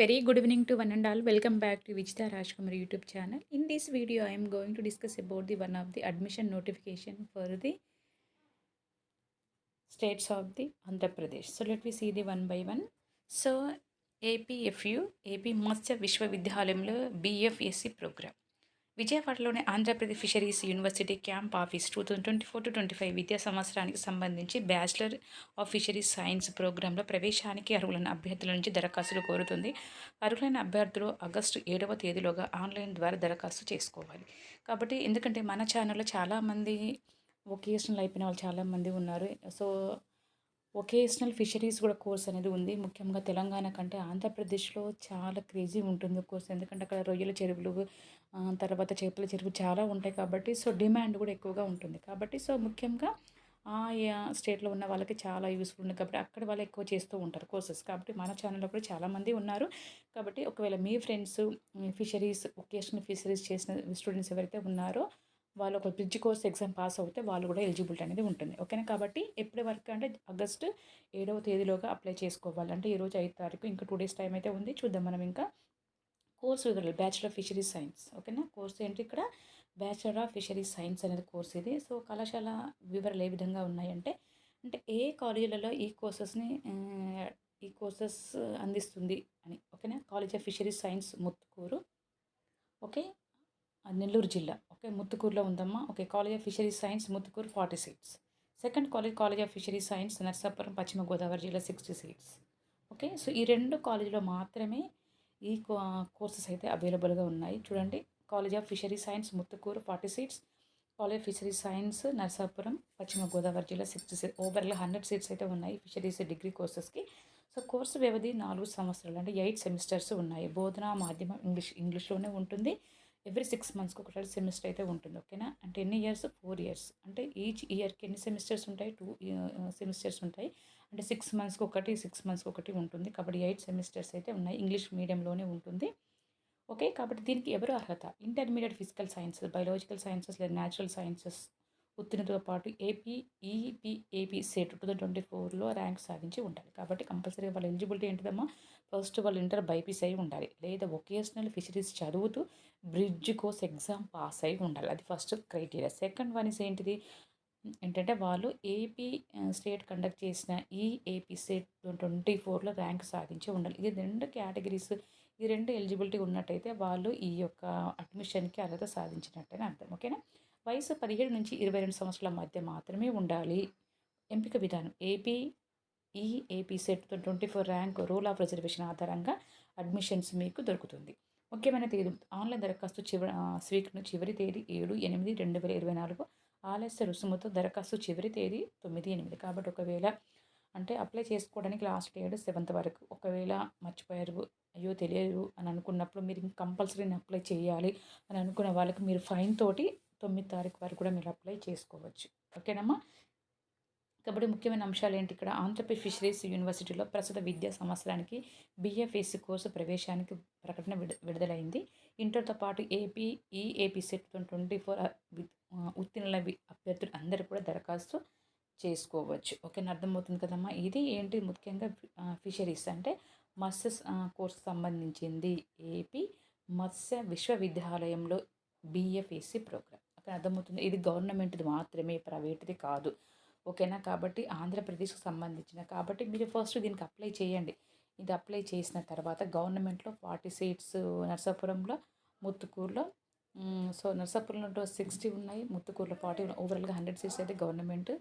very good evening to one and all. Welcome back to Vichita Rajkumar YouTube channel. In this video, I am going to discuss about the one of the admission notification for the states of the Andhra Pradesh. So let me see the one by one. So APFU AP మత్స్య విశ్వవిద్యాలయంలో BFSc program విజయవాడలోని Andhra Pradesh fisheries university camp office two thousand twenty four to twenty five విద్యా సంవత్సరానికి సంబంధించి bachelor of fisheries science ప్రోగ్రాంలో ప్రవేశానికి అర్హులైన అభ్యర్థుల నుంచి దరఖాస్తులు కోరుతుంది. అర్హులైన అభ్యర్థులు ఆగస్టు ఏడవ తేదీలోగా ఆన్లైన్ ద్వారా దరఖాస్తు చేసుకోవాలి. కాబట్టి ఎందుకంటే మన ఛానల్లో చాలామంది వొకేషనల్ అయిపోయిన వాళ్ళు చాలామంది ఉన్నారు. సో వొకేషనల్ ఫిషరీస్ కూడా కోర్స్ అనేది ఉంది. ముఖ్యంగా తెలంగాణ కంటే ఆంధ్రప్రదేశ్లో చాలా క్రేజీ ఉంటుంది కోర్స్. ఎందుకంటే అక్కడ రొయ్యల చెరువులు తర్వాత చేపల చెరువు చాలా ఉంటాయి కాబట్టి సో డిమాండ్ కూడా ఎక్కువగా ఉంటుంది. కాబట్టి సో ముఖ్యంగా ఆ స్టేట్లో ఉన్న వాళ్ళకి చాలా యూస్ఫుల్ ఉంది. కాబట్టి అక్కడ వాళ్ళు ఎక్కువ చేస్తూ ఉంటారు కోర్సెస్. కాబట్టి మన ఛానల్లో కూడా చాలామంది ఉన్నారు. కాబట్టి ఒకవేళ మీ ఫ్రెండ్స్ ఫిషరీస్ ఒకేషనల్ ఫిషరీస్ చేసిన స్టూడెంట్స్ ఎవరైతే ఉన్నారో వాళ్ళు ఒక బ్రిడ్జ్ కోర్స్ ఎగ్జామ్ పాస్ అవుతే వాళ్ళు కూడా ఎలిజిబిలిటీ అనేది ఉంటుంది. ఓకేనా? కాబట్టి ఎప్పటి వరకు అంటే ఆగస్ట్ ఏడవ తేదీలోగా అప్లై చేసుకోవాలి. అంటే ఈరోజు ఐదు తారీఖు ఇంకా టూ డేస్ టైం అయితే ఉంది. చూద్దాం మనం ఇంకా కోర్స్ వివరాలు. బ్యాచిలర్ ఆఫ్ ఫిషరీస్ సైన్స్ ఓకేనా? కోర్స్ ఏంటి ఇక్కడ? బ్యాచిలర్ ఆఫ్ ఫిషరీస్ సైన్స్ అనేది కోర్స్ ఇది. సో కళాశాల వివరాలు ఏ విధంగా ఉన్నాయంటే అంటే ఏ కాలేజీలలో ఈ కోర్సెస్ని ఈ కోర్సెస్ అందిస్తుంది అని. ఓకేనా? College of fisheries science Muthukur. Okay? Nellore జిల్లా. ఓకే ముత్తుకూరులో ఉందమ్మా. Okay college of fisheries science Muthukur forty seats. Second college college of fisheries science Narsapuram Paschima Godavari జిల్లా సిక్స్టీ సీట్స్. ఓకే సో ఈ రెండు కాలేజీలో మాత్రమే ఈ కోర్సెస్ అయితే అవైలబుల్గా ఉన్నాయి. చూడండి college of fisheries science Muthukur forty seats college of fisheries science Narsapuram Paschima Godavari జిల్లా సిక్స్టీ సీట్స్ ఓవర్లో హండ్రెడ్ సీట్స్ అయితే ఉన్నాయి ఫిషరీస్ డిగ్రీ కోర్సెస్కి. సో కోర్సు వ్యవధి నాలుగు సంవత్సరాలు అంటే ఎయిట్ సెమిస్టర్స్ ఉన్నాయి. బోధన మాధ్యమం ఇంగ్లీష్ ఇంగ్లీష్లోనే ఉంటుంది. ఎవ్రీ సిక్స్ మంత్స్కి ఒకసారి సెమిస్టర్ అయితే ఉంటుంది ఓకేనా? అంటే ఎన్ని ఇయర్స్? Four years. అంటే ఈచ్ ఇయర్కి ఎన్ని సెమిస్టర్స్ ఉంటాయి? టూ సెమిస్టర్స్ ఉంటాయి. అంటే సిక్స్ మంత్స్కి ఒకటి సిక్స్ మంత్స్కి ఒకటి ఉంటుంది. కాబట్టి ఎయిట్ సెమిస్టర్స్ అయితే ఉన్నాయి. ఇంగ్లీష్ మీడియంలోనే ఉంటుంది. ఓకే? కాబట్టి దీనికి ఎవరు అర్హత? Intermediate physical sciences biological sciences లేదా న్యాచురల్ సైన్సెస్ ఉత్తీర్ణతో పాటు AP EAP CET two thousand twenty ఫోర్లో ర్యాంక్ సాధించి ఉండాలి. కాబట్టి కంపల్సరీగా వాళ్ళ ఎలిజిబిలిటీ ఏంటిదమ్మా? ఫస్ట్ వాళ్ళు ఇంటర్ బైపీస్ అయి ఉండాలి. లేదా వొకేషనల్ ఫిషరీస్ చదువుతూ బ్రిడ్జ్ కోర్స్ ఎగ్జామ్ పాస్ అయి ఉండాలి. అది first criteria second one is ఏంటిది? ఏంటంటే వాళ్ళు ఏపీ స్టేట్ కండక్ట్ చేసిన ఈ ఏపీ సెట్ ట్వంటీ ఫోర్లో ర్యాంక్ సాధించి ఉండాలి. ఇది రెండు కేటగిరీస్ ఈ రెండు ఎలిజిబిలిటీ ఉన్నట్టయితే వాళ్ళు ఈ యొక్క అడ్మిషన్కి అర్హత సాధించినట్టని అర్థం. ఓకేనా వయసు పదిహేడు నుంచి ఇరవై రెండు సంవత్సరాల మధ్య మాత్రమే ఉండాలి. ఎంపిక విధానం. ఏపీ ఈ AP CET twenty four rank rule of reservation ఆధారంగా అడ్మిషన్స్ మీకు దొరుకుతుంది. ముఖ్యమైన తేదీ. ఆన్లైన్ దరఖాస్తు చివరి స్వీకరణ చివరి తేదీ ఏడు ఎనిమిది రెండు వేల ఇరవై నాలుగు. ఆలస్య రుసుముతో దరఖాస్తు చివరి తేదీ తొమ్మిది ఎనిమిది. కాబట్టి ఒకవేళ అంటే అప్లై చేసుకోవడానికి లాస్ట్ డేట్ సెవెంత్ వరకు. ఒకవేళ మర్చిపోయారు అయ్యో తెలియదు అని అనుకున్నప్పుడు మీరు కంపల్సరీ అప్లై చేయాలి అని అనుకున్న వాళ్ళకి మీరు ఫైన్ తోటి తొమ్మిది తారీఖు వరకు కూడా మీరు అప్లై చేసుకోవచ్చు. ఓకేనమ్మా? కాబట్టి ముఖ్యమైన అంశాలు ఏంటి ఇక్కడ? ఆంధ్రప్రదేశ్ ఫిషరీస్ యూనివర్సిటీలో ప్రస్తుత విద్యా సంవత్సరానికి బిఎఫ్ఎస్సి కోర్సు ప్రవేశానికి ప్రకటన విడు విడుదలైంది. ఇంటర్తో పాటు AP EAP CET twenty four ఉత్తీర్ణుల అభ్యర్థులు అందరూ కూడా దరఖాస్తు చేసుకోవచ్చు. ఓకేనా? అర్థమవుతుంది కదమ్మా? ఇది ఏంటి? ముఖ్యంగా ఫిషరీస్ అంటే మత్స్య కోర్సు సంబంధించింది. ఏపీ మత్స్య విశ్వవిద్యాలయంలో బిఎఫ్ఎస్సి ప్రోగ్రామ్. అర్థమవుతుంది. ఇది గవర్నమెంట్ది మాత్రమే ప్రైవేట్ది కాదు. ఓకేనా? కాబట్టి ఆంధ్రప్రదేశ్కి సంబంధించిన కాబట్టి మీరు ఫస్ట్ దీనికి అప్లై చేయండి. ఇది అప్లై చేసిన తర్వాత గవర్నమెంట్లో ఫార్టీ సీట్స్ నర్సాపురంలో ముత్తుకూరులో సో నర్సాపురంలో సిక్స్టీ ఉన్నాయి ముత్తుకూరులో ఫార్టీ ఓవరాల్గా హండ్రెడ్ సీట్స్ అయితే గవర్నమెంట్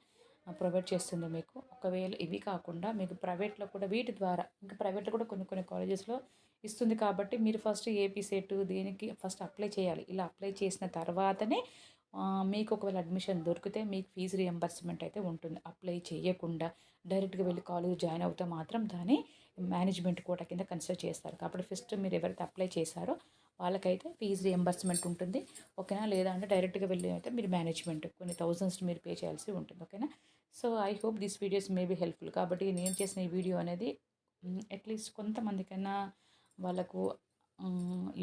ప్రొవైడ్ చేస్తుంది మీకు. ఒకవేళ ఇవి కాకుండా మీకు ప్రైవేట్లో కూడా వీటి ద్వారా ఇంకా ప్రైవేట్లో కూడా కొన్ని కొన్ని కాలేజెస్లో ఇస్తుంది కాబట్టి మీరు ఫస్ట్ ఏపీ సెట్ దీనికి ఫస్ట్ అప్లై చేయాలి. ఇలా అప్లై చేసిన తర్వాతనే మీకు ఒకవేళ అడ్మిషన్ దొరికితే మీకు ఫీజు రియంబర్స్మెంట్ అయితే ఉంటుంది. అప్లై చేయకుండా డైరెక్ట్గా వెళ్ళి కాలేజ్ జాయిన్ అవుతే మాత్రం దాన్ని మేనేజ్మెంట్ కోట కింద కన్సిడర్ చేస్తారు. కాబట్టి ఫస్ట్ మీరు ఎవరైతే అప్లై చేశారో వాళ్ళకైతే ఫీజు రియంబర్స్మెంట్ ఉంటుంది. ఓకేనా? లేదా అంటే డైరెక్ట్గా వెళ్ళి అయితే మీరు మేనేజ్మెంట్ కొన్ని థౌజండ్స్ మీరు పే చేయాల్సి ఉంటుంది. ఓకేనా? So I hope this videos may be helpful కాబట్టి నేను చేసిన ఈ వీడియో అనేది అట్లీస్ట్ కొంతమందికైనా వాళ్ళకు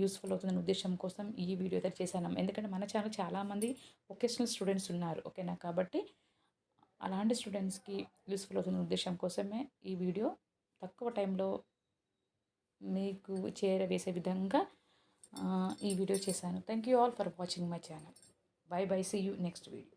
యూస్ఫుల్ అవుతుందనే ఉద్దేశం కోసం ఈ వీడియో అయితే చేశాను. ఎందుకంటే మన ఛానల్ చాలామంది వొకేషనల్ స్టూడెంట్స్ ఉన్నారు ఓకేనా కాబట్టి అలాంటి స్టూడెంట్స్కి యూస్ఫుల్ అవుతున్న ఉద్దేశం కోసమే ఈ వీడియో తక్కువ టైంలో మీకు చేరవేసే విధంగా ఈ వీడియో చేశాను. Thank you all for watching my channel bye bye see you next video